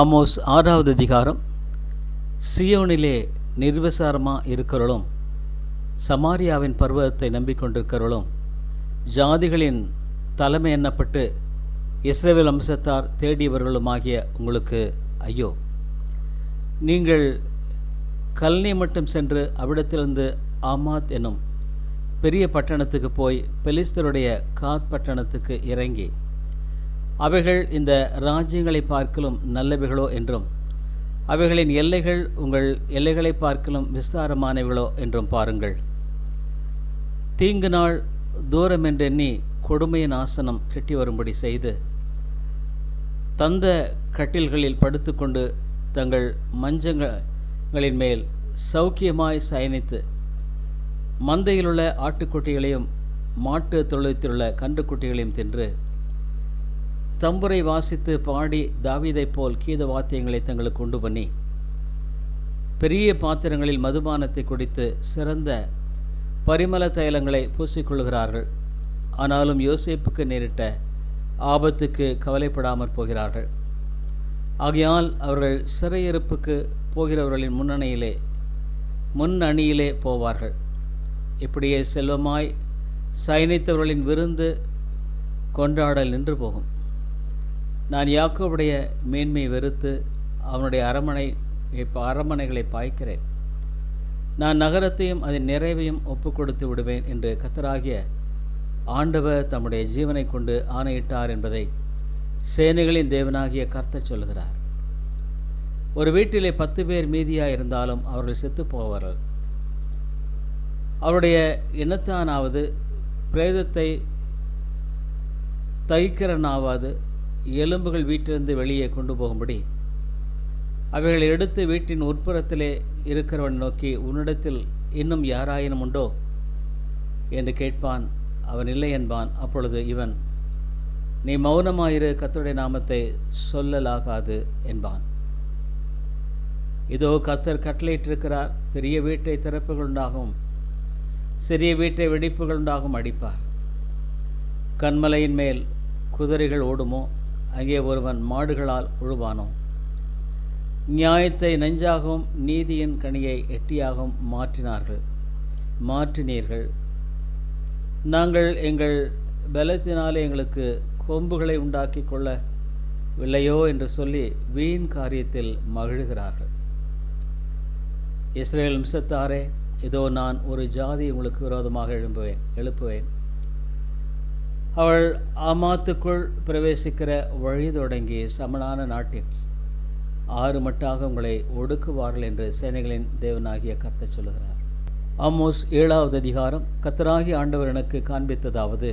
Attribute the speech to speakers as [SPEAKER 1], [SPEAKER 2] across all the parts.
[SPEAKER 1] Amos ஆறாவது அதிகாரம். சியோனிலே நிர்வசாரமாக இருக்கிறவளும் சமாரியாவின் பர்வதத்தை நம்பிக்கொண்டிருக்கிறவளும் ஜாதிகளின் தலைமை எண்ணப்பட்டு இஸ்ரேவேல் அம்சத்தார் தேடியவர்களுமாகிய உங்களுக்கு ஐயோ. நீங்கள் கல்னி மட்டும் சென்று அவ்விடத்திலிருந்து ஆமாத் என்னும் பெரிய பட்டணத்துக்கு போய் பெலிஸ்தருடைய காத் பட்டணத்துக்கு இறங்கி அவைகள் இந்த ராஜ்யங்களை பார்க்கலும் நல்லவைகளோ என்றும் அவைகளின் எல்லைகள் உங்கள் எல்லைகளை பார்க்கலும் விஸ்தாரமானவைகளோ என்றும் பாருங்கள். தீங்கு நாள் தூரம் என்றெண்ணி கொடுமையின் ஆசனம் கெட்டி வரும்படி செய்து தந்த கட்டில்களில் படுத்துக்கொண்டு தங்கள் மஞ்சங்களின் மேல் சௌக்கியமாய் சயனித்து மந்தையிலுள்ள ஆட்டுக்குட்டிகளையும் மாட்டு தொழுத்திலுள்ள கன்றுக்குட்டிகளையும் தின்று தம்புரை வாசித்து பாடி தாவீதைப் போல் கீத வாத்தியங்களை தங்களுக்கு கொண்டு பண்ணி பெரிய பாத்திரங்களில் மதுபானத்தை குடித்து சிறந்த பரிமள தைலங்களை பூசிக்கொள்கிறார்கள். ஆனாலும் யோசேப்புக்கு நேரிட்ட ஆபத்துக்கு கவலைப்படாமற் போகிறார்கள். ஆகையால் அவர்கள் சிறையிருப்புக்கு போகிறவர்களின் முன்னணியிலே முன் அணியிலே போவார்கள். இப்படியே செல்வமாய் சயனித்தவர்களின் விருந்து கொண்டாடல் நின்று போகும். நான் யாக்கோவுடைய மேன்மை வெறுத்து அவனுடைய அரமனை அரமனைகளை பாய்க்கிறேன். நான் நகரத்தையும் அதன் நிறைவையும் ஒப்பு கொடுத்து விடுவேன் என்று கத்தராகிய ஆண்டவர் தம்முடைய ஜீவனை கொண்டு ஆணையிட்டார் என்பதை சேனைகளின் தேவனாகிய கர்த்தர் சொல்கிறார். ஒரு வீட்டிலே பத்து பேர் மீதியாக இருந்தாலும் அவர்கள் செத்து போவார்கள் அவருடைய இனத்தானாவது பிரேதத்தை தைக்கிறனாவது எலும்புகள் வீட்டிலிருந்து வெளியே கொண்டு போகும்படி அவைகளை எடுத்து வீட்டின் உட்புறத்திலே இருக்கிறவன் நோக்கி உன்னிடத்தில் இன்னும் யாராயினும் உண்டோ? என்று கேட்பான். அவன் இல்லை என்பான். அப்பொழுது இவன் நீ மௌனமாயிரு கத்தருடைய நாமத்தை சொல்லலாகாது என்பான். இதோ கத்தர் கட்டளையிட்டிருக்கிறார். பெரிய வீட்டை திறப்புகளுண்டாகவும் சிறிய வீட்டை வெடிப்புகளுண்டாகவும் அடிப்பார். கண்மலையின் மேல் குதிரைகள் ஓடுமோ? அங்கே ஒருவன் மாடுகளால் உழுவானோ? நியாயத்தை நெஞ்சாகவும் நீதியின் கனியை எட்டியாகவும் மாற்றினார்கள். மாற்றினீர்கள். நாங்கள் எங்கள் பலத்தினாலே எங்களுக்கு கொம்புகளை உண்டாக்கி கொள்ளவில்லையோ என்று சொல்லி வீண் காரியத்தில் மகிழ்கிறார்கள். இஸ்ரேல் நிமிஷத்தாரே இதோ நான் ஒரு ஜாதி உங்களுக்கு விரோதமாக எழும்புவேன் எழுப்புவேன். அவள் ஆமாத்துக்குள் பிரவேசிக்கிற வழி தொடங்கி சமனான நாட்டில் ஆறு மட்டாக உங்களை ஒடுக்குவார்கள் என்று சேனைகளின் தேவனாகிய கத்த சொல்லுகிறார். ஆமோஸ் ஏழாவது அதிகாரம் கத்தராகி ஆண்டவர் எனக்கு காண்பித்ததாவது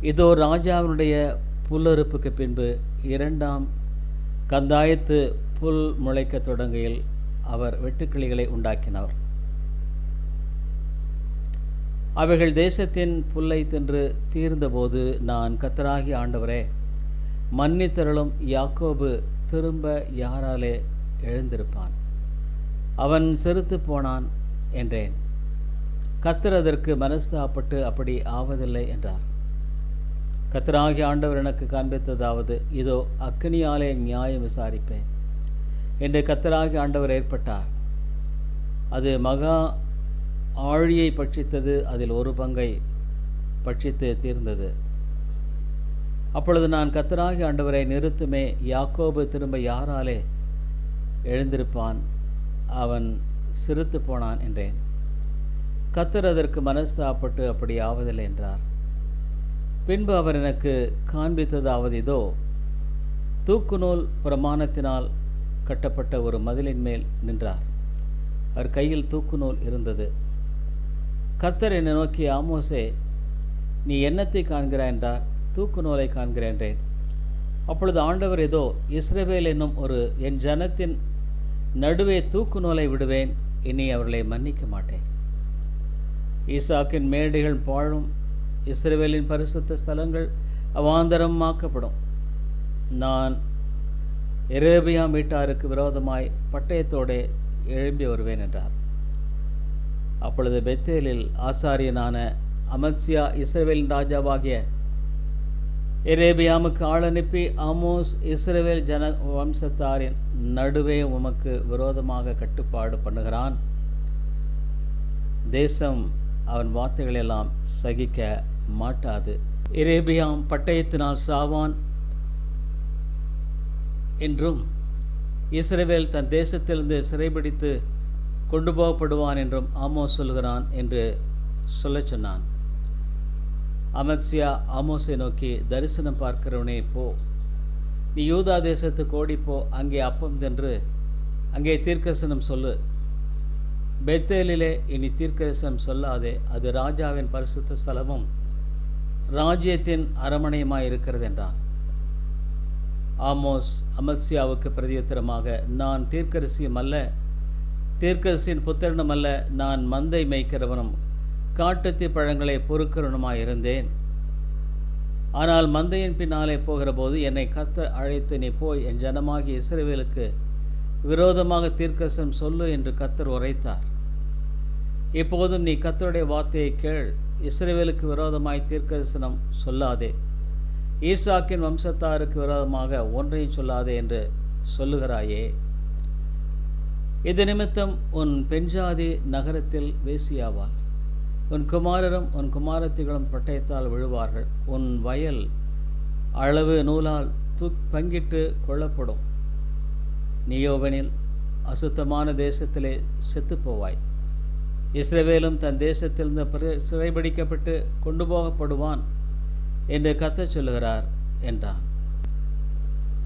[SPEAKER 1] இதோ ராஜாவினுடைய புல்லறுப்புக்கு பின்பு இரண்டாம் கந்தாயத்து புல் முளைக்க தொடங்கையில் அவர் வெட்டுக்கிளிகளை உண்டாக்கினார். அவைகள் தேசத்தின் புல்லை தின்று தீர்ந்தபோது நான் கத்தராகி ஆண்டவரே மன்னித்தருளும் யாக்கோபு திரும்ப யாராலே எழுந்திருப்பான். அவன் செருத்து போனான் என்றேன். கத்தர் அதற்கு மனஸ்தாப்பட்டு அப்படி ஆவதில்லை என்றார். கத்தராகி ஆண்டவர் எனக்கு காண்பித்ததாவது இதோ அக்னியாலே நியாயம் விசாரிப்பேன். என்று கத்தராகி ஆண்டவர் ஏற்பட்டார். அது மகா ஆழியை பட்சித்தது அதில் ஒரு பங்கை பட்சித்து தீர்ந்தது. அப்பொழுது நான் கத்தராகி ஆண்டவரை நிறுத்துமே யாக்கோபு திரும்ப யாராலே எழுந்திருப்பான் அவன் சிரித்து போனான் என்றேன். கத்தர் அதற்கு மனஸ்தாப்பட்டு அப்படி ஆவதில்லை என்றார். பின்பு அவர் எனக்கு காண்பித்ததாவது இதோ தூக்குநூல் பிரமாணத்தினால் கட்டப்பட்ட ஒரு மதிலின் மேல் நின்றார். அவர் கையில் தூக்குநூல் இருந்தது. கத்தர் என்னை நோக்கி ஆமோசே நீ என்னத்தை காண்கிறாய் என்றார். தூக்கு நூலை காண்கிறேன் என்றேன். அப்பொழுது ஆண்டவர் ஏதோ இஸ்ரேவேல் என்னும் ஒரு என் ஜனத்தின் நடுவே தூக்கு நூலை விடுவேன். இனி அவர்களை மன்னிக்க மாட்டேன். ஈசாக்கின் மேடைகள் பாழும். இஸ்ரேவேலின் பரிசுத்த ஸ்தலங்கள் அவாந்தரமாக்கப்படும். நான் எரேபியா வீட்டாருக்கு விரோதமாய் பட்டயத்தோடே எழும்பி வருவேன் என்றார். அப்பொழுது பெத்தேலில் ஆசாரியனான அமத்சியா இஸ்ரேவேலின் ராஜாவாகிய எரேபியாமுக்கு ஆள் அனுப்பி இஸ்ரேவேல் ஜன வம்சத்தாரின் நடுவே உமக்கு விரோதமாக கட்டுப்பாடு பண்ணுகிறான். தேசம் அவன் வார்த்தைகளெல்லாம் சகிக்க மாட்டாது. எரேபியாம் பட்டயத்தினால் சாவான் என்றும் இஸ்ரேவேல் தன் தேசத்திலிருந்து சிறைபிடித்து கொண்டு போகப்படுவான் என்றும் ஆமோஸ் சொல்கிறான் என்று சொல்லச் சொன்னான். அமத்சியா ஆமோஸை நோக்கி தரிசனம் பார்க்கிறவனே போ. நீ யூதா தேசத்துக்கு ஓடிப்போ அங்கே அப்பம் தின்று அங்கே தீர்க்கசனம் சொல்லு. பெத்தேலிலே இனி தீர்க்கதரிசனம் சொல்லாதே. அது ராஜாவின் பரிசுத்த ஸ்தலமும் ராஜ்யத்தின் அரமனையுமாய் இருக்கிறது என்றான். ஆமோஸ் அமத்சியாவுக்கு பிரதியுத்தரமாக நான் தீர்க்கரசியும் அல்ல. தீர்க்கரசியின் புத்திரனும் அல்ல நான் மந்தை மேய்க்கிறவனும் காட்டுத்தி பழங்களை பொறுக்கிறவனுமாய் இருந்தேன். ஆனால் மந்தையின் பின்னாலே போகிறபோது என்னை கத்த அழைத்து நீ போய் என் ஜனமாகி இஸ்ரேவேலுக்கு விரோதமாக தீர்க்கசம் சொல்லு என்று கத்தர் உரைத்தார். இப்போதும் நீ கத்தருடைய வார்த்தையை கேள் இஸ்ரேவேலுக்கு விரோதமாய் தீர்க்கதரிசனம் சொல்லாதே. ஈசாக்கின் வம்சத்தாருக்கு விரோதமாக ஒன்றையும் சொல்லாதே என்று சொல்லுகிறாயே. இது நிமித்தம் உன் பெண்ஜாதி நகரத்தில் வேசியாவாள். உன் குமாரரும் உன் குமாரத்திகளும் பட்டயத்தால் விழுவார்கள். உன் வயல் அளவு நூலால் தூக் பங்கிட்டு கொள்ளப்படும். நீயோவனில் அசுத்தமான தேசத்திலே செத்துப்போவாய். இஸ்ரவேலும் தன் தேசத்திலிருந்து பிற- சிறைபிடிக்கப்பட்டு கொண்டு போகப்படுவான் என்று கத்தச் சொல்லுகிறார் என்றான்.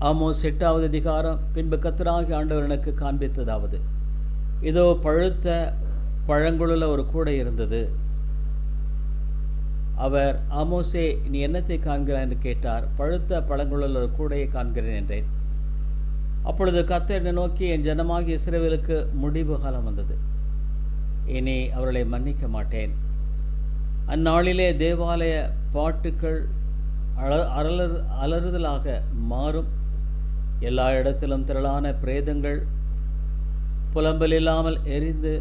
[SPEAKER 1] ஆமோஸ் எட்டாவது அதிகாரம். பின்பு கத்தராகி ஆண்டவர் எனக்கு காண்பித்ததாவது. இதோ பழுத்த பழங்குழல ஒரு கூடை இருந்தது. அவர் ஆமோசே நீ என்னத்தை காண்கிறாய்? என்று கேட்டார். பழுத்த பழங்குழல் ஒரு கூடையை காண்கிறேன் என்றேன். அப்பொழுது கத்தர் என்னை நோக்கி என் ஜனமாகிய இஸ்ரேவேலுக்கு முடிவு காலம் வந்தது. இனி அவர்களை மன்னிக்க மாட்டேன். அந்நாளிலே தேவாலய பாட்டுக்கள் அல அலறு அலறுதலாக மாறும். எல்லா இடத்திலும் திரளான பிரேதங்கள் புலம்பல் இல்லாமல் எரிந்து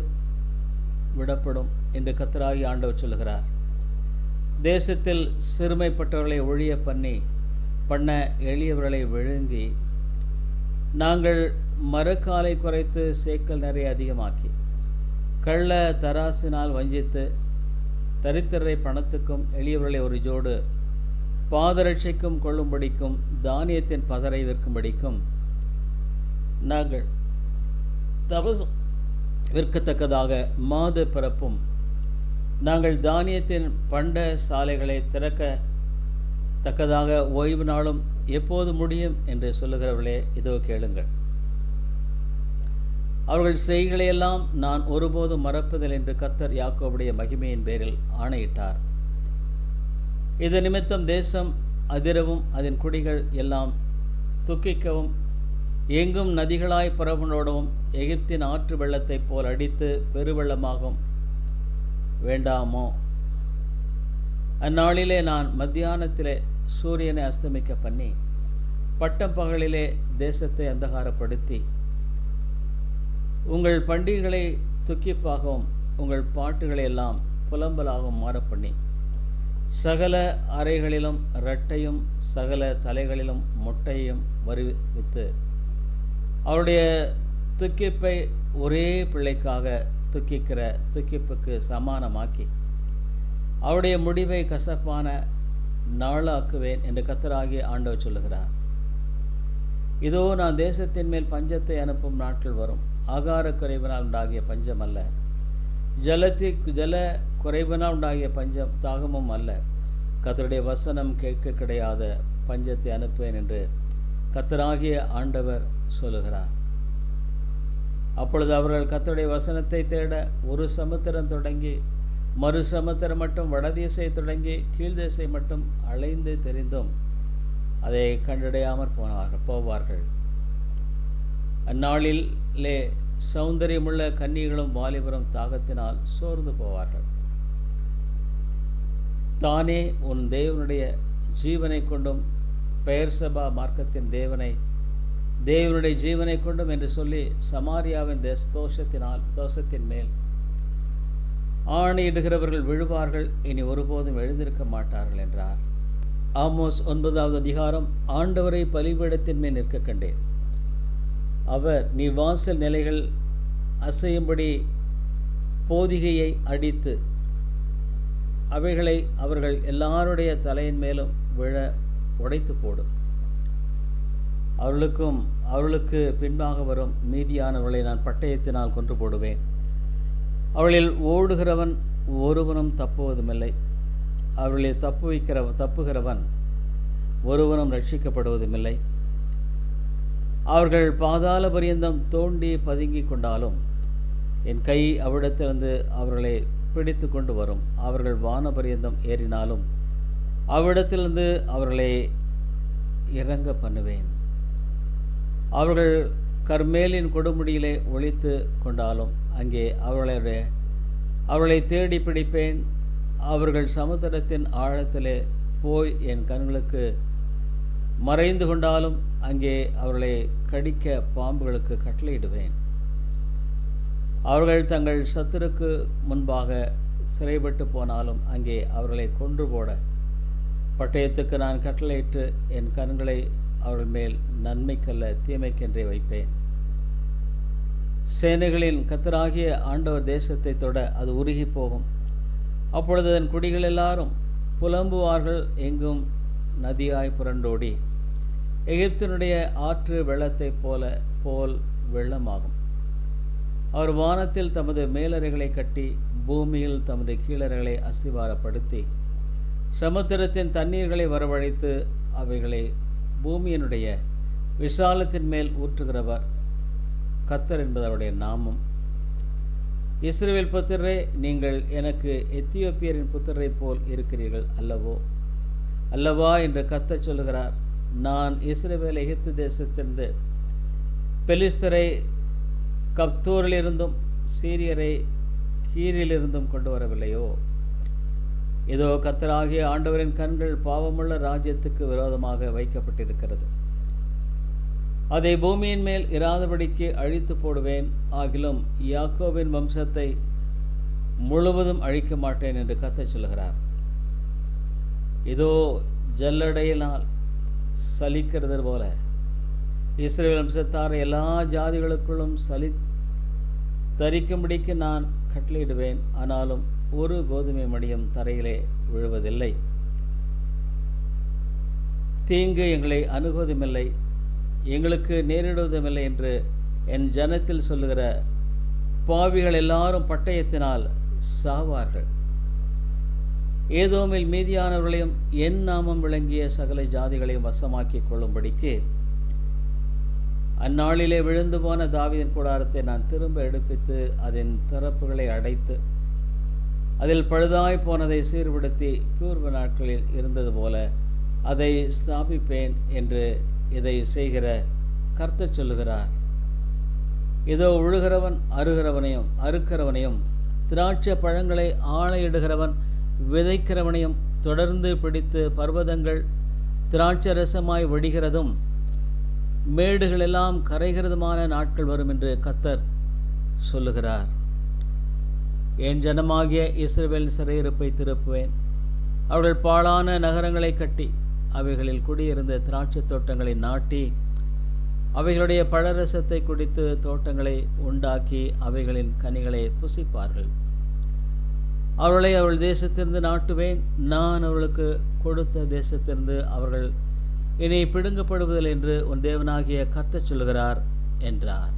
[SPEAKER 1] விடப்படும் என்று கத்தராகி ஆண்டவர் சொல்லுகிறார். தேசத்தில் சிறுமைப்பட்டவர்களை ஒழிய பண்ணி பண்ண எளியவர்களை விழுங்கி நாங்கள் மறுக்காலை குறைத்து சேக்கல் நிறைய அதிகமாக்கி கள்ள தராசினால் வஞ்சித்து தரித்திரரை பணத்துக்கும் எளியவர்களை ஒரு ஜோடு பாதரட்சைக்கும் கொள்ளும்படிக்கும் தானியத்தின் பதரை விற்கும்படிக்கும் நாங்கள் தபசம் விற்கத்தக்கதாக மாது பிறப்பும் நாங்கள் தானியத்தின் பண்ட சாலைகளை திறக்க தக்கதாக ஓய்வு நாளும் எப்போது முடியும் என்று சொல்லுகிறவர்களே இதோ கேளுங்கள். அவர்கள் செய்களையெல்லாம் நான் ஒருபோதும் மறப்புதல் என்று கத்தர் யாக்கோவுடைய மகிமையின் பேரில் ஆணையிட்டார். இது நிமித்தம் தேசம் அதிரவும் அதன் குடிகள் எல்லாம் துக்கிக்கவும் எங்கும் நதிகளாய் புறப்படவும் எகிப்தின் ஆற்று வெள்ளத்தைப் போல் அடித்து பெருவெள்ளமாகும். வேண்டாமோ? அந்நாளிலே நான் மத்தியானத்திலே சூரியனை அஸ்தமிக்க பண்ணி பட்டம் பகலிலே தேசத்தை அந்தகாரப்படுத்தி உங்கள் பண்டிகைகளை துக்கிப்பாகவும் உங்கள் பாட்டுகளை எல்லாம் புலம்பலாகவும் மாறப் பண்ணி சகல அறைகளிலும் இரட்டையும் சகல தலைகளிலும் மொட்டையும் வருவித்து அவருடைய துக்கிப்பை ஒரே பிள்ளைக்காக துக்கிக்கிற துக்கிப்புக்கு சமானமாக்கி அவருடைய முடிவை கசப்பான நாளாக்குவேன் என்று கத்தராகி ஆண்டவர் சொல்லுகிறார். இதோ நான் தேசத்தின் மேல் பஞ்சத்தை அனுப்பும் நாட்கள் வரும். ஆகார குறைவினால் உண்டாகிய பஞ்சம் அல்ல ஜலத்தை ஜல குறைவினால் உண்டாகிய பஞ்ச தாகமும் அல்ல. கத்தருடைய வசனம் கேட்க கிடையாத பஞ்சத்தை அனுப்புவேன் என்று கத்தராகிய ஆண்டவர் சொல்லுகிறார். அப்பொழுது அவர்கள் கத்தருடைய வசனத்தை தேட ஒரு சமுத்திரம் தொடங்கி மறு சமுத்திரம் மட்டும் வடதிசை தொடங்கி கீழ்திசை மட்டும் அலைந்து தெரிந்தும் அதை கண்டடையாமற் போனார்கள் போவார்கள். அந்நாளிலே சௌந்தரியமுள்ள கன்னிகளும் வாலிபரும் தாகத்தினால் சோர்ந்து போவார்கள். தானே உன் தேவனுடைய ஜீவனை கொண்டும் பெயர் சபா மார்க்கத்தின் தேவனை தேவனுடைய ஜீவனை கொண்டும் என்று சொல்லி சமாரியாவின் தேச தோஷத்தினால் தோஷத்தின் மேல் ஆணையிடுகிறவர்கள் விழுவார்கள். இனி ஒருபோதும் எழுந்திருக்க மாட்டார்கள் என்றார். ஆமோஸ் ஒன்பதாவது அதிகாரம். ஆண்டவரை பலிபீடத்தின் மேல் நிற்க கண்டேன். அவர் நீ வாசல் நிலைகள் அசையும்படி போதிகையை அடித்து அவைகளை அவர்கள் எல்லாருடைய தலையின் மேலும் விழ உடைத்து போடும். அவர்களுக்கும் அவர்களுக்கு பின்பாக வரும் மீதியானவர்களை நான் பட்டயத்தினால் கொன்று போடுவேன். அவர்களில் ஓடுகிறவன் ஒருவனும் தப்புவதுமில்லை. அவர்களில் தப்பு வைக்கிற தப்புகிறவன் ஒருவனும் ரட்சிக்கப்படுவதுமில்லை. அவர்கள் பாதாள பரியந்தம் தோண்டி பதுங்கிக் கொண்டாலும் என் கை அவ்விடத்திலிருந்து அவர்களை பிடித்து கொண்டு வரும். அவர்கள் வான பரியந்தம் ஏறினாலும் அவ்விடத்திலிருந்து அவர்களை இறங்க பண்ணுவேன். அவர்கள் கர்மேலின் கொடுமுடியிலே ஒழித்து கொண்டாலும் அங்கே அவர்களுடைய அவர்களை தேடி பிடிப்பேன். அவர்கள் சமுத்திரத்தின் ஆழத்திலே போய் என் கண்களுக்கு மறைந்து கொண்டாலும் அங்கே அவர்களை கடிக்க பாம்புகளுக்கு கட்டளையிடுவேன். அவர்கள் தங்கள் சத்துருக்கு முன்பாக சிறைப்பட்டு போனாலும் அங்கே அவர்களை கொன்று போட பட்டயத்துக்கு நான் கட்டளையிட்டு என் கண்களை அவர்கள் மேல் நன்மைக்கல்ல தீமைக்கென்றே வைப்பேன். சேனைகளின் கத்தராகிய ஆண்டவர் தேசத்தை தொட அது உருகி போகும். அப்பொழுது அதன் குடிகள் எல்லாரும் புலம்புவார்கள் எங்கும் நதியாய் புரண்டோடி. எகிப்தினுடைய ஆற்று வெள்ளத்தைப் போல போல் வெள்ளமாகும். அவர் வானத்தில் தமது மேலறைகளை கட்டி பூமியில் தமது கீழறைகளை அஸ்திவாரப்படுத்தி சமுத்திரத்தின் தண்ணீர்களை வரவழைத்து அவைகளை பூமியினுடைய விசாலத்தின் மேல் ஊற்றுகிறவர். கத்தர் என்பது அவருடைய நாமம். இஸ்ரேல் புத்திரரே நீங்கள் எனக்கு எத்தியோப்பியரின் புத்திரரை போல் இருக்கிறீர்கள் அல்லவோ? அல்லவா? என்று கத்தர் சொல்லுகிறார். நான் இஸ்ரேவேல் எகிப்து தேசத்திலிருந்து பெலிஸ்தரை கப்தூரிலிருந்தும் சீரியரை கீரிலிருந்தும் கொண்டு வரவில்லையோ? இதோ கத்தராகிய ஆண்டவரின் கண்கள் பாவமுள்ள ராஜ்யத்துக்கு விரோதமாக வைக்கப்பட்டிருக்கிறது. அதை பூமியின் மேல் இராதபடிக்கு அழித்து போடுவேன். ஆகிலும் யாக்கோவின் வம்சத்தை முழுவதும் அழிக்க மாட்டேன் என்று கத்தை சொல்கிறார் இதோ ஜல்லடையினால் சலிக்கிறது போல இஸ்ரேல் வம்சத்தார் எல்லா ஜாதிகளுக்குள்ளும் சலி தரிக்கும்படிக்கு நான் கட்டளையிடுவேன். ஆனாலும் ஒரு கோதுமை மடியும் தரையிலே விழுவதில்லை. தீங்கு எங்களை அணுகுவதுமில்லை. எங்களுக்கு நேரிடுவதுமில்லை என்று என் ஜனத்தில் சொல்லுகிற பாவிகள் எல்லாரும் பட்டயத்தினால் சாவார்கள் ஏதோமில் மீதியானவர்களையும் என் நாமம் விளங்கிய சகல ஜாதிகளையும் வசமாக்கிக் கொள்ளும்படிக்கு அந்நாளிலே விழுந்து போன தாவீதின் கூடாரத்தை நான் திரும்ப எடுப்பித்து அதன் திறப்புகளை அடைத்து அதில் பழுதாய் போனதை சீர்படுத்தி பூர்வ நாட்களில் இருந்தது போல அதை ஸ்தாபிப்பேன் என்று இதை செய்கிற கர்த்த சொல்லுகிறார். இதோ உழுகிறவன் அருகிறவனையும் அறுக்கிறவனையும் திராட்சை பழங்களை ஆணையிடுகிறவன் விதைக்கிறவனையும் தொடர்ந்து பிடித்து பர்வதங்கள் திராட்சை ரசமாய் வடிகிறதும் மேடுகளெல்லாம் கரைகிறதுமான நாட்கள் வரும் என்று கத்தர் சொல்லுகிறார். என் ஜனமாகிய இஸ்ரேல் சிறையிருப்பை திருப்புவேன். அவர்கள் பாழான நகரங்களை கட்டி அவைகளில் குடியிருந்த திராட்சை தோட்டங்களை நாட்டி அவைகளுடைய பழரசத்தை குடித்து தோட்டங்களை உண்டாக்கி அவைகளின் கனிகளை புசிப்பார்கள். அவர்களை அவள் தேசத்திலிருந்து நாட்டுவேன். நான் அவர்களுக்கு கொடுத்த தேசத்திலிருந்து அவர்கள் இனி பிடுங்கப்படுவதில்லை என்று உன் தேவனாகிய கத்தச் சொல்லுகிறார் என்றார்.